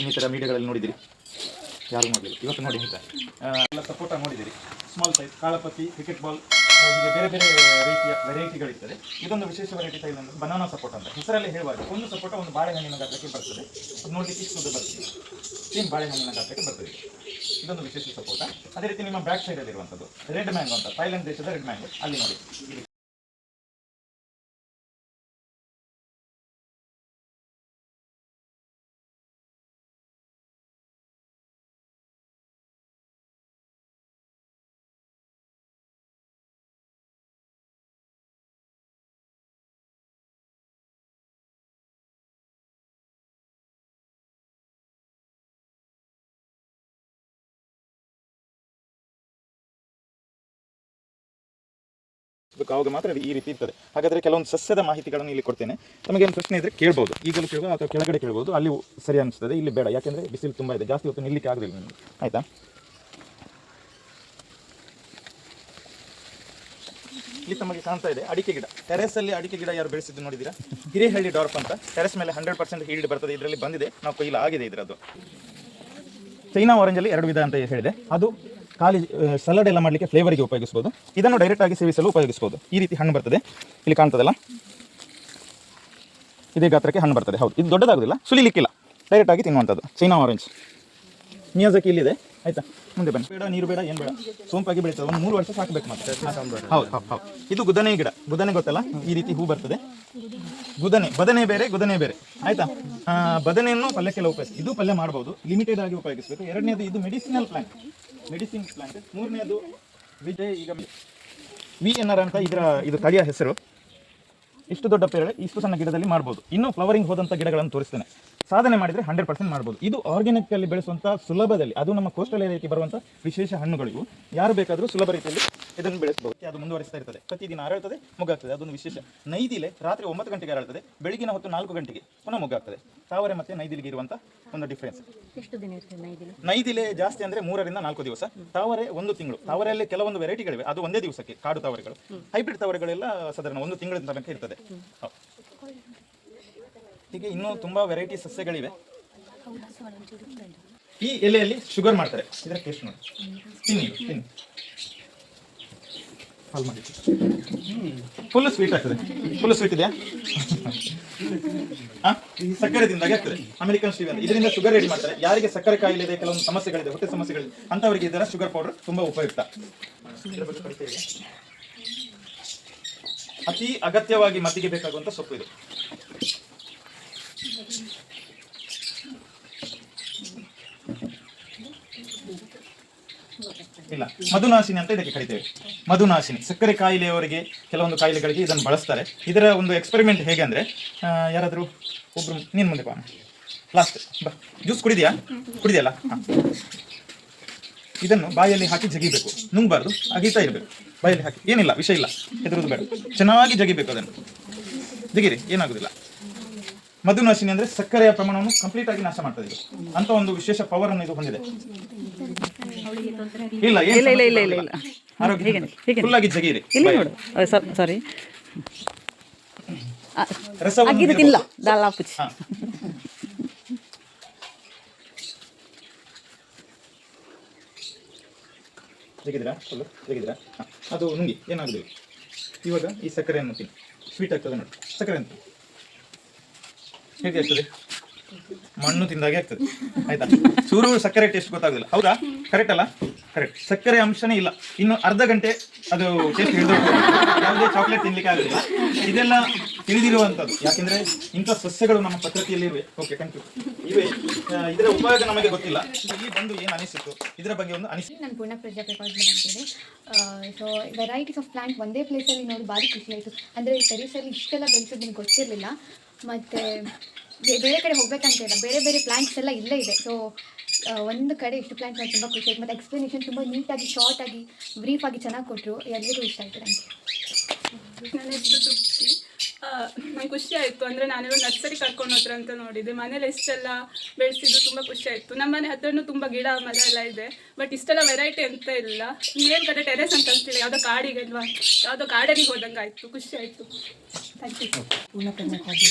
ಇನ್ನಿತರ ಮೀಡಿಯಾಗಳಲ್ಲಿ ನೋಡಿದಿರಿ. ಯಾರು ನೋಡಿದಿರಿ ಇವತ್ತು ನೋಡಿ ಅಂತ ಎಲ್ಲ ಸಪೋಟ ನೋಡಿದಿರಿ. ಸ್ಮಾಲ್ ಸೈಜ್ ಕಾಳಪತಿ ಕ್ರಿಕೆಟ್ ಬಾಲ್ ಹೀಗೆ ಬೇರೆ ಬೇರೆ ರೀತಿಯ ವೆರೈಟಿಗಳಿರ್ತದೆ ಇದೊಂದು ವಿಶೇಷ ವೆರೈಟಿ ಸೈಜ್ ಅಂದ್ರೆ ಬನಾನಾ ಸಪೋಟ ಅಂತ ಹೆಸರಲ್ಲಿ ಹೇಳುವಾಗ ಒಂದು ಸಪೋಟ ಒಂದು ಬಾಳೆಹಣ್ಣಿನ ಗಾತ್ರಕ್ಕೆ ಬರ್ತದೆ. ಅದು ನೋಡಲಿಕ್ಕೆ ಇಷ್ಟು ಬರ್ತದೆ. ಸೇಮ್ ಬಾಳೆಹಣ್ಣಿನ ಗಾತ್ರಕ್ಕೆ ಬರ್ತದೆ. ಇದೊಂದು ವಿಶೇಷ ಸಪೋಟ ಅದೇ ರೀತಿ ನಿಮ್ಮ ಬ್ಯಾಕ್ ಸೈಡಲ್ಲಿರುವಂಥದ್ದು ರೆಡ್ ಮ್ಯಾಂಗೋ ಅಂತ. ಥೈಲ್ಯಾಂಡ್ ದೇಶದ ರೆಡ್ ಮ್ಯಾಂಗೋ ಅಲ್ಲಿ ನೋಡಿ. ಆವಾಗ ಮಾತ್ರ ಈ ರೀತಿ ಇರ್ತದೆ. ಹಾಗಾದರೆ ಕೆಲವೊಂದು ಸಸ್ಯದ ಮಾಹಿತಿಗಳನ್ನು ಇಲ್ಲಿ ಕೊಡ್ತೇನೆ. ನಮಗೆ ಒಂದು ಪ್ರಶ್ನೆ ಇದ್ದರೆ ಕೇಳ್ಬೋದು. ಈಗಲೂ ಕೇಳ್ಬೋದು, ಅಥವಾ ಕೆಳಗಡೆ ಕೇಳ್ಬೋದು. ಅಲ್ಲಿ ಸರಿ ಅನಿಸ್ತದೆ, ಇಲ್ಲಿ ಬೇಡ. ಯಾಕೆಂದರೆ ಬಿಸಿಲು ತುಂಬ ಇದೆ. ಜಾಸ್ತಿ ಹೊತ್ತು ನಿಲ್ಲಿಕ್ಕೆ ಆಗೋದಿಲ್ಲ ನಿಮಗೆ. ಆಯಿತಾ? ಇಲ್ಲಿ ತಮಗೆ ಕಾಣ್ತಾ ಇದೆ, ಅಡಿಕೆ ಗಿಡ. ಟೆರೆಸ್ ಅಲ್ಲಿ ಅಡಿಕೆ ಗಿಡ ಯಾರು ಬೆಳೆಸಿದ್ದು ನೋಡಿದ್ದೀರಾ? ಹಿರೇಹಳ್ಳಿ ಡಾರ್ಪ್ ಅಂತ. ಟೆರೆಸ್ ಮೇಲೆ ಹಂಡ್ರೆಡ್ ಪರ್ಸೆಂಟ್ ಹೀಲ್ಡ್ ಬರ್ತದೆ. ಇದರಲ್ಲಿ ಬಂದಿದೆ. ನಾವು ಕೊಯ್ಲು ಆಗಿದೆ ಇದರದ್ದು. ಚೈನಾ ಆರೆಂಜಲ್ಲಿ ಎರಡು ವಿಧ ಅಂತ ಹೇಳಿದೆ. ಅದು ಖಾಲಿ ಸಲಾಡ್ ಎಲ್ಲ ಮಾಡಲಿಕ್ಕೆ ಫ್ಲೇವರಿಗೆ ಉಪಯೋಗಿಸ್ಬೋದು. ಇದನ್ನು ಡೈರೆಕ್ಟ್ ಆಗಿ ಸೇವಿಸಲು ಉಪಯೋಗಿಸ್ಬೋದು. ಈ ರೀತಿ ಹಣ್ಣು ಬರ್ತದೆ. ಇಲ್ಲಿ ಕಾಣ್ತದಲ್ಲ? ಇದೇ ಗಾತ್ರಕ್ಕೆ ಹಣ್ಣು ಬರ್ತದೆ. ಹೌದು. ಇದು ದೊಡ್ಡದಾಗೋದಿಲ್ಲ. ಸುಲಿಲಿಕ್ಕಿಲ್ಲ. ಡೈರೆಕ್ಟ್ ಆಗಿ ತಿನ್ನುವಂಥದ್ದು. ಚೈನಾ ಆರೆಂಜ್ ನಿಯಾಜಕಿ ಇಲ್ಲಿದೆ. ಆಯ್ತಾ? ಮುಂದೆ ಬನ್ನಿ. ಬೇಡ ನೀರು ಬೇಡ ಏನು ಬೇಡ. ಸೋಂಪಾಗಿ ಬೆಳೀತದೆ. ಒಂದು ಮೂರು ವರ್ಷ ಸಾಕಬೇಕು ಮತ್ತೆ ಹೌದು ಹೌದು ಹೌದು. ಇದು ಗುದನೆ ಗಿಡ. ಗುದನೆ ಗೊತ್ತಲ್ಲ? ಈ ರೀತಿ ಹೂ ಬರ್ತದೆ. ಗುದನೆ. ಬದನೆ ಬೇರೆ ಗುದನೆ ಬೇರೆ. ಆಯ್ತಾ? ಬದನೆಯನ್ನು ಪಲ್ಯಕ್ಕೆಲ್ಲ ಉಪಯೋಗಿಸಿ ಇದು ಪಲ್ಯ ಮಾಡಬಹುದು ಲಿಮಿಟೆಡ್ ಆಗಿ ಉಪಯೋಗಿಸಬೇಕು. ಎರಡನೇದು ಇದು ಮೆಡಿಸಿನಲ್ ಪ್ಲಾಂಟ್ ಮೆಡಿಸಿನ್ ಪ್ಲಾಂಟ್ ಮೂರನೇದು ವಿಜಯ್ ಈಗ ವಿ ಎನ್ ಆರ್ ಅಂತ ಇದರ ಇದು ತಳಿಯ ಹೆಸರು. ಇಷ್ಟು ದೊಡ್ಡ ಪೇರಳೆ, ಇಷ್ಟು ಸಣ್ಣ ಗಿಡದಲ್ಲಿ ಮಾಡ್ಬೋದು. ಇನ್ನೂ ಫ್ಲವರಿಂಗ್ ಹೋದಂಥ ಗಿಡಗಳನ್ನು ತೋರಿಸ್ತೇನೆ. ಸಾಧನೆ ಮಾಡಿದರೆ ಹಂಡ್ರೆಡ್ ಪರ್ಸೆಂಟ್ ಮಾಡ್ಬೋದು. ಇದು ಆರ್ಗ್ಯಾನಿಕಲ್ಲಿ ಬೆಳೆಸುವಂಥ ಸುಲಭದಲ್ಲಿ, ಅದು ನಮ್ಮ ಕೋಸ್ಟಲ್ ಏರಿಯಾಕ್ಕೆ ಬರುವಂಥ ವಿಶೇಷ ಹಣ್ಣುಗಳಿವು ಯಾರು ಬೇಕಾದರೂ ಸುಲಭ ರೀತಿಯಲ್ಲಿ ಇದನ್ನು ಬೆಳೆಸಬಹುದು. ಅದು ಮುಂದುವರಿಸ್ತಾ ಇರ್ತದೆ. ಪ್ರತಿದಿನ ಅರಳುತ್ತದೆ ಮುಗ್ಗಾಗ್ತದೆ. ಅದೊಂದು ವಿಶೇಷ. ನೈದಿಲೆ ರಾತ್ರಿ ಒಂಬತ್ತು ಗಂಟೆಗೆ ಅರಳುತ್ತದೆ ಬೆಳಗಿನ ಹೊತ್ತು ನಾಲ್ಕು ಗಂಟೆಗೆ ಪುನಃ ಮುಗ್ಗಾಗ್ತದೆ. ತಾವರೆ ಮತ್ತೆ ನೈದಿಲಿಗೆ ಇರುವಂಥ ಒಂದು ಡಿಫ್ರೆನ್ಸ್ ಎಷ್ಟು ದಿನ ಇರ್ತದೆ ನೈದಿಲು? ನೈದಿಲೆ ಜಾಸ್ತಿ ಅಂದ್ರೆ ಮೂರರಿಂದ ನಾಲ್ಕು ದಿವಸ. ತಾವರೆ ಒಂದು ತಿಂಗಳು. ತಾವರೆಯಲ್ಲಿ ಕೆಲವೊಂದು ವೆರೈಟಿಗಳಿವೆ ಅದು ಒಂದೇ ದಿವಸಕ್ಕೆ ಕಾಡು ತಾವರೆಗಳು. ಹೈಬ್ರಿಡ್ ತಾವರೆಗಳೆಲ್ಲ ಸಾಧಾರಣ ಒಂದು ತಿಂಗಳ ತನಕ ಇರ್ತದೆ. ಹೀಗೆ ಇನ್ನೂ ತುಂಬಾ ವೆರೈಟಿ ಸಸ್ಯಗಳಿವೆ. ಈ ಎಲೆಯಲ್ಲಿ ಶುಗರ್ ಮಾಡ್ತಾರೆ. ಇದರ ಟೇಸ್ಟ್ ನೋಡಿ. ತಿನ್ನಿ ತಿನ್ನಿ. ಫುಲ್ ಸ್ವೀಟ್ ಆಗ್ತದೆ. ಫುಲ್ ಸ್ವೀಟ್ ಇದೆಯಾ? ಸಕ್ಕರೆ ತಿಂದಾಗೆ ಆಗ್ತದೆ. ಅಮೆರಿಕನ್ ಸ್ಟೀವ್ ಇದರಿಂದ ಶುಗರ್ ರೇಟ್ ಮಾಡ್ತಾರೆ. ಯಾರಿಗೆ ಸಕ್ಕರೆ ಕಾಯಿಲೆ ಇದೆ, ಕೆಲವೊಂದು ಸಮಸ್ಯೆಗಳಿದೆ, ಹೊಟ್ಟೆ ಸಮಸ್ಯೆಗಳಿದೆ ಅಂತವರಿಗೆ ಇದರ ಶುಗರ್ ಪೌಡರ್ ತುಂಬಾ ಉಪಯುಕ್ತ? ಅತಿ ಅಗತ್ಯವಾಗಿ ಮದ್ದಿಗೆ ಬೇಕಾಗುವಂತ ಸೊಪ್ಪು ಇದು. ಇಲ್ಲ. ಮಧುನಾಶಿನಿ ಅಂತ ಇದಕ್ಕೆ ಕರಿತೇವೆ. ಮಧುನಾಶಿನಿ. ಸಕ್ಕರೆ ಕಾಯಿಲೆಯವರಿಗೆ ಕೆಲವೊಂದು ಕಾಯಿಲೆಗಳಿಗೆ ಇದನ್ನು ಬಳಸ್ತಾರೆ. ಇದರ ಒಂದು ಎಕ್ಸ್ಪೆರಿಮೆಂಟ್ ಹೇಗೆ ಅಂದರೆ ಯಾರಾದರೂ ಒಬ್ಬರು ನೀನು ಮುಂದೆ ಬಾ. ಲಾಸ್ಟ್ ಬಾ. ಜ್ಯೂಸ್ ಕುಡಿದೆಯಾ? ಕುಡಿದೆಯಲ್ಲ. ಇದನ್ನು ಬಾಯಲ್ಲಿ ಹಾಕಿ ಜಗಿಬೇಕು. ನುಂಗಬಾರ್ದು. ಅಗೀತಾ ಇರಬೇಕು. ಬಾಯಲ್ಲಿ ಹಾಕಿ. ಏನಿಲ್ಲ, ವಿಷಯ ಇಲ್ಲ. ಹೆದರುದು ಬೇಡ. ಚೆನ್ನಾಗಿ ಜಗಿಬೇಕು ಅದನ್ನು. ಜಗಿರಿ ಏನಾಗುದಿಲ್ಲ. ಮಧುನಾಶಿನಿ ಅಂದ್ರೆ ಸಕ್ಕರೆಯ ಪ್ರಮಾಣವನ್ನು ಕಂಪ್ಲೀಟ್ ಆಗಿ ನಾಶ ಮಾಡ್ತದೆ ಇದು. ಅಂತ ಒಂದು ವಿಶೇಷ ಪವರ್ ಅನ್ನು ಇದು ಹೊಂದಿದೆ. ಇಲ್ಲ ಇಲ್ಲ, ಇಲ್ಲ, ಇಲ್ಲ, ಇಲ್ಲ, ಇಲ್ಲ. ಆರೋಗ್ಯ ಜಗೀರಿ ಇಲ್ಲಿ ನೋಡು. ಸಾರಿ ರಸವನ್ನು ದಾಲ್ ಫುಲ್ಲು ಅದು ನುಂಗಿ. ಏನಾಗಬೇಕು ಇವಾಗ ಈ ಸಕ್ಕರೆಯನ್ನು ತಿನ್ನಿ. ಸ್ವೀಟ್ ಆಗ್ತದೆ ನೋಡಿ. ಸಕ್ಕರೆ ಅಂತ. ಹೇಗೆ ಆಗ್ತದೆ ಮಣ್ಣು ತಿಂದಾಗೆ ಆಗ್ತದೆ. ಆಯ್ತಾ? ಚೂರು ಸಕ್ಕರೆ ಟೇಸ್ಟ್ ಗೊತ್ತಾಗುದಿಲ್ಲ. ಹೌದಾ? ಕರೆಕ್ಟ್ ಅಲ್ಲ? ಕರೆಕ್ಟ್ ಸಕ್ಕರೆ ಅಂಶನೇ ಇಲ್ಲ. ಇನ್ನು ಅರ್ಧ ಗಂಟೆ ಅದು ಟೇಸ್ಟ್ ಹಿಡಿದು ಯಾವುದೇ ಚಾಕ್ಲೇಟ್ ತಿನ್ಲಿಕ್ಕೆ ಆಗುದಿಲ್ಲ. ಇದೆಲ್ಲ ತಿಳಿದಿರುವಂಥದ್ದು. ಯಾಕೆಂದ್ರೆ ಇಂಥ ಸಸ್ಯಗಳು ನಮ್ಮ ಪದ್ಧತಿಯಲ್ಲಿ ಇವೆ. ಓಕೆ ಥ್ಯಾಂಕ್ ಯು ಇವೆ. ಇದರ ಉಪಯೋಗ ನಮಗೆ ಗೊತ್ತಿಲ್ಲ. ಇಲ್ಲಿ ಬಂದು ಏನು ಅನಿಸಿತ್ತು? ಇದರ ಬಗ್ಗೆ ಒಂದು ಅನಿಸಿತು ನಾನು ಪೂರ್ಣ ಪ್ರಜಾಪ್ರಕಾಶ್ ಅಂತೇಳಿ ಸೊ ವೆರೈಟೀಸ್ ಆಫ್ ಪ್ಲಾಂಟ್ ಒಂದೇ ಪ್ಲೇಸಲ್ಲಿ ನೋಡಿ ಭಾರಿ ಖುಷಿ ಆಯಿತು. ಅಂದರೆ ಟೆರೇಸಲ್ಲಿ ಇಷ್ಟೆಲ್ಲ ಬೆಳೆಸೋದು ನನಗೆ ಗೊತ್ತಿರಲಿಲ್ಲ. ಮತ್ತು ಬೇರೆ ಕಡೆ ಹೋಗ್ಬೇಕಂತ ಇಲ್ಲ. ಬೇರೆ ಬೇರೆ ಪ್ಲಾಂಟ್ಸ್ ಎಲ್ಲ ಇಲ್ಲೇ ಇದೆ. ಸೊ ಒಂದು ಕಡೆ ಇಷ್ಟು ಪ್ಲಾಂಟ್ಸ್ ನನಗೆ ತುಂಬ ಖುಷಿ ಆಯ್ತು. ಮತ್ತು ಎಕ್ಸ್ಪ್ಲನೇಷನ್ ತುಂಬ ನೀಟಾಗಿ ಶಾರ್ಟ್ ಆಗಿ ಬ್ರೀಫ್ ಆಗಿ ಚೆನ್ನಾಗಿ ಕೊಟ್ಟರು ಎಲ್ಲರಿಗೂ ಇಷ್ಟ ಆಯಿತು ನನಗೆ. ನನ್ನ ಹೆಸರು ತೃಪ್ತಿ. ನಂಗೆ ಖುಷಿ ಆಯಿತು ಅಂದರೆ ನಾನೆಲ್ಲ ನರ್ಸರಿ ಕರ್ಕೊಂಡು ಹೋದ್ರೆ ಅಂತ ನೋಡಿದ್ದೆ. ಮನೇಲಿ ಎಷ್ಟೆಲ್ಲ ಬೆಳೆಸಿದ್ದು ತುಂಬ ಖುಷಿ ಆಯಿತು. ನಮ್ಮ ಮನೆ ಹತ್ರನೂ ತುಂಬ ಗಿಡ ಮರ ಎಲ್ಲ ಇದೆ. ಬಟ್ ಇಷ್ಟೆಲ್ಲ ವೆರೈಟಿ ಅಂತ ಇಲ್ಲ. ಮೇಲ್ಗಡೆ ಟೆರೆಸ್ ಅಂತ ಅಂತಿಲ್ಲ ಯಾವುದೋ ಕಾಡಿಗೆ ಅಲ್ವಾ? ಯಾವುದೋ ಕಾಡರಿಗೆ ಹೋದಂಗೆ ಆಯಿತು ಖುಷಿ ಆಯಿತು. Thank you